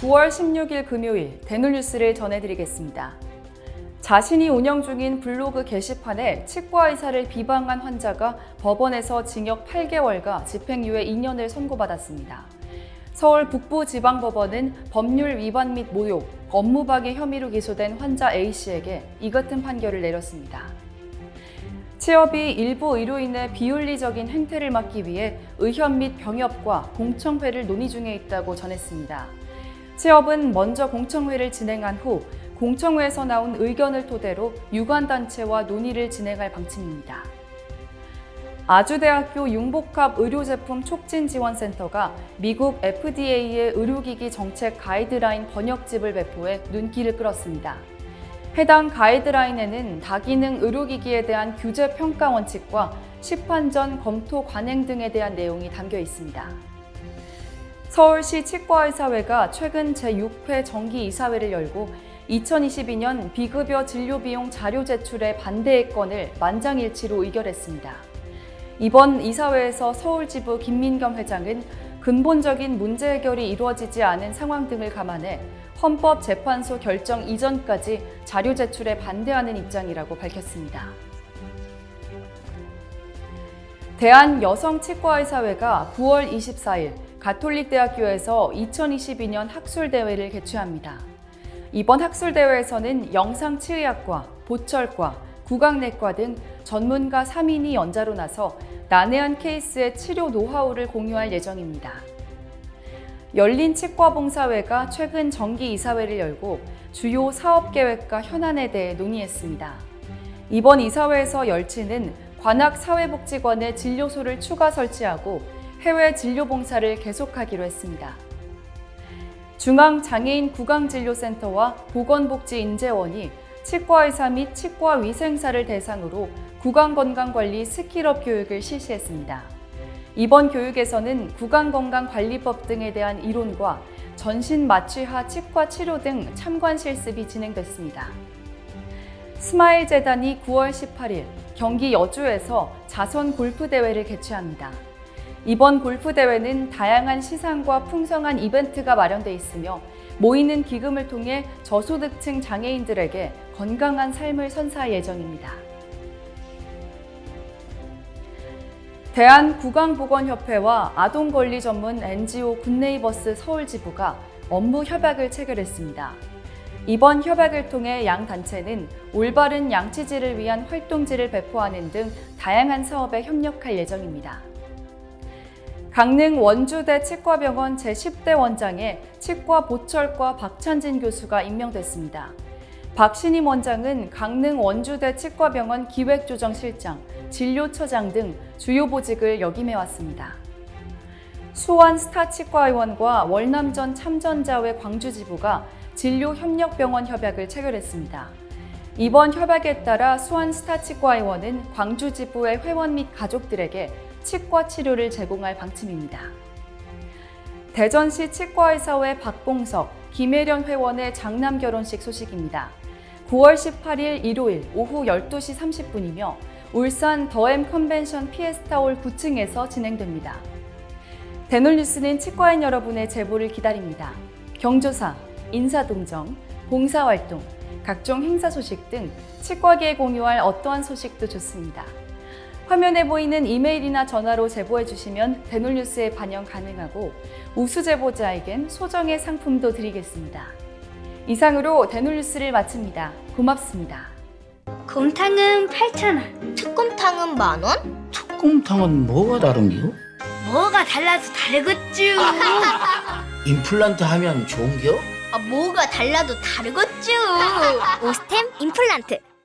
9월 16일 금요일 대놀뉴스를 전해드리겠습니다. 자신이 운영 중인 블로그 게시판에 치과 의사를 비방한 환자가 법원에서 징역 8개월과 집행유예 2년을 선고받았습니다. 서울 북부지방법원은 법률 위반 및 모욕, 업무방해 혐의로 기소된 환자 A씨에게 이 같은 판결을 내렸습니다. 취업이 일부 의료인의 비윤리적인 행태를 막기 위해 의협 및 병협과 공청회를 논의 중에 있다고 전했습니다. 취업은 먼저 공청회를 진행한 후 공청회에서 나온 의견을 토대로 유관단체와 논의를 진행할 방침입니다. 아주대학교 융복합 의료제품 촉진지원센터가 미국 FDA의 의료기기 정책 가이드라인 번역집을 배포해 눈길을 끌었습니다. 해당 가이드라인에는 다기능 의료기기에 대한 규제 평가 원칙과 시판 전 검토 관행 등에 대한 내용이 담겨 있습니다. 서울시 치과의사회가 최근 제6회 정기 이사회를 열고 2022년 비급여 진료 비용 자료 제출에 반대의 건을 만장일치로 의결했습니다. 이번 이사회에서 서울지부 김민겸 회장은 근본적인 문제 해결이 이루어지지 않은 상황 등을 감안해 헌법재판소 결정 이전까지 자료 제출에 반대하는 입장이라고 밝혔습니다. 대한여성치과의사회가 9월 24일 가톨릭대학교에서 2022년 학술대회를 개최합니다. 이번 학술대회에서는 영상치의학과, 보철과, 구강내과 등 전문가 3인이 연자로 나서 난해한 케이스의 치료 노하우를 공유할 예정입니다. 열린 치과봉사회가 최근 정기 이사회를 열고 주요 사업 계획과 현안에 대해 논의했습니다. 이번 이사회에서 열치는 관악 사회복지관에 진료소를 추가 설치하고 해외 진료 봉사를 계속하기로 했습니다. 중앙장애인 구강진료센터와 보건복지인재원이 치과의사 및 치과위생사를 대상으로 구강건강관리 스킬업 교육을 실시했습니다. 이번 교육에서는 구강건강관리법 등에 대한 이론과 전신 마취하 치과 치료 등 참관 실습이 진행됐습니다. 스마일 재단이 9월 18일 경기 여주에서 자선 골프 대회를 개최합니다. 이번 골프 대회는 다양한 시상과 풍성한 이벤트가 마련돼 있으며 모이는 기금을 통해 저소득층 장애인들에게 건강한 삶을 선사할 예정입니다. 대한구강보건협회와 아동권리 전문 NGO 굿네이버스 서울지부가 업무 협약을 체결했습니다. 이번 협약을 통해 양 단체는 올바른 양치질을 위한 활동지를 배포하는 등 다양한 사업에 협력할 예정입니다. 강릉 원주대 치과병원 제10대 원장에 치과 보철과 박찬진 교수가 임명됐습니다. 박신임 원장은 강릉 원주대 치과병원 기획조정실장, 진료처장 등 주요 보직을 역임해 왔습니다. 수원 스타 치과의원과 월남전 참전자회 광주지부가 진료협력병원 협약을 체결했습니다. 이번 협약에 따라 수원 스타치과의원은 광주 지부의 회원 및 가족들에게 치과 치료를 제공할 방침입니다. 대전시 치과의사회 박봉석, 김혜련 회원의 장남 결혼식 소식입니다. 9월 18일 일요일 오후 12시 30분이며 울산 더엠 컨벤션 피에스타홀 9층에서 진행됩니다. 대놀뉴스는 치과인 여러분의 제보를 기다립니다. 경조사, 인사동정, 봉사활동, 각종 행사 소식 등 치과계에 공유할 어떠한 소식도 좋습니다. 화면에 보이는 이메일이나 전화로 제보해 주시면 대놀뉴스에 반영 가능하고 우수 제보자에겐 소정의 상품도 드리겠습니다. 이상으로 대놀뉴스를 마칩니다. 고맙습니다. 곰탕은 8,000원. 특곰탕은 만 원? 특곰탕은 뭐가 다른겨? 뭐가 달라서 다르겠쥬. 임플란트 하면 좋은겨? 아, 뭐가 달라도 다르겠죠. 오스템 임플란트